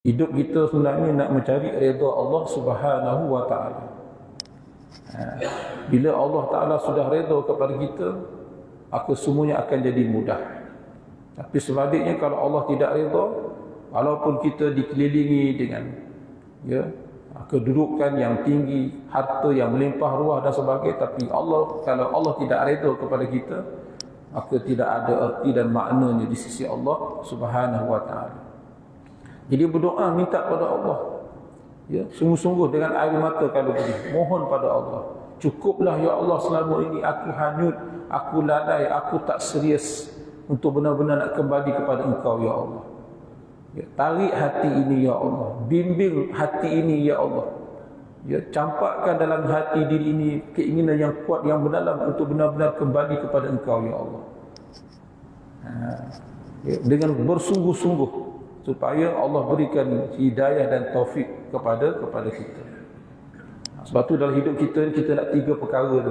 Hidup kita sebenarnya nak mencari redha Allah Subhanahu wa taala. Ha, bila Allah Taala sudah redha kepada kita, maka semuanya akan jadi mudah. Tapi sebaliknya kalau Allah tidak redha, walaupun kita dikelilingi dengan ya kedudukan yang tinggi, harta yang melimpah ruah dan sebagainya, tapi Allah kalau Allah tidak redha kepada kita, maka tidak ada erti dan maknanya di sisi Allah Subhanahu wa taala. Jadi berdoa minta pada Allah. Ya, sungguh-sungguh dengan air mata kalau boleh. Mohon pada Allah. Cukuplah ya Allah selama ini aku hanyut, aku lalai, aku tak serius untuk benar-benar nak kembali kepada Engkau ya Allah. Ya, tarik hati ini ya Allah. Bimbing hati ini ya Allah. Ya, campakkan dalam hati diri ini keinginan yang kuat yang mendalam untuk benar-benar kembali kepada Engkau ya Allah. Ha, ya, dengan bersungguh-sungguh supaya Allah berikan hidayah dan taufik kepada kepada kita. Sebab tu dalam hidup kita kita nak tiga perkara